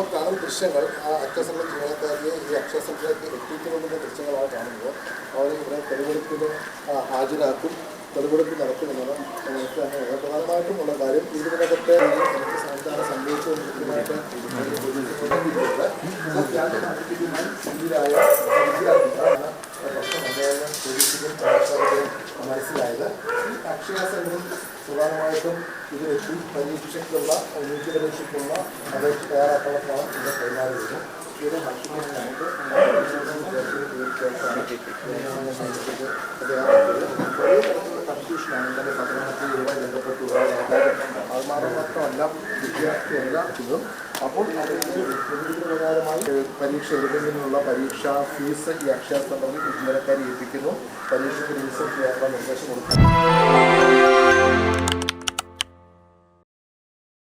നമുക്ക് കാണുന്ന ദൃശ്യങ്ങൾ. ആ അക്ഷസംഘ ജീവനക്കാരിയെ ഈ അക്ഷസംഘത്തിലേക്ക് എത്തിക്കുന്നതിന്റെ ദൃശ്യങ്ങളാണ് കാണുന്നത്. അവരെ ഇവിടെ തെളിവെടുപ്പിന് ആ, ഹാജരാക്കും. തെളിവെടുപ്പ് നടത്തുമെന്നാണ് നമുക്ക് തന്നെ പ്രധാനമായിട്ടുമുള്ള കാര്യം ഇതിനകത്തെ എനിക്ക് സംവിധാനം സംഭവിച്ചുകൊണ്ടിരിക്കുന്നതായിട്ട്. ആ നടത്തിപ്പിക്കുവാൻ സന്നിധിരായ മനസ്സിലായത് ഈ അക്ഷയ സെന്ററിൽ പ്രധാനമായിട്ടും ഇതിലെത്തി പരീക്ഷയ്ക്കുള്ള നീതി പരീക്ഷയ്ക്കുള്ള അപേക്ഷ തയ്യാറാക്കാനുള്ള പണം ഇത് കൈമാറിയിരുന്നു ഇത് ഭക്ഷണം നമുക്ക് കൺഫ്യൂഷനാണ് അത് മാത്രമല്ല വിദ്യാർത്ഥിയല്ല ഇതും അപ്പോൾ അതിന് പ്രകാരമായി പരീക്ഷ എഴുതുന്നതിനുള്ള പരീക്ഷാ ഫീസ് ഈ അക്ഷയ സെന്ററിൽ ജീവനക്കാരെ ഏൽപ്പിക്കുന്നു പരീക്ഷയ്ക്ക് രജിസ്റ്റർ ചെയ്യാനുള്ള നിർദ്ദേശം കൊടുക്കുന്നു.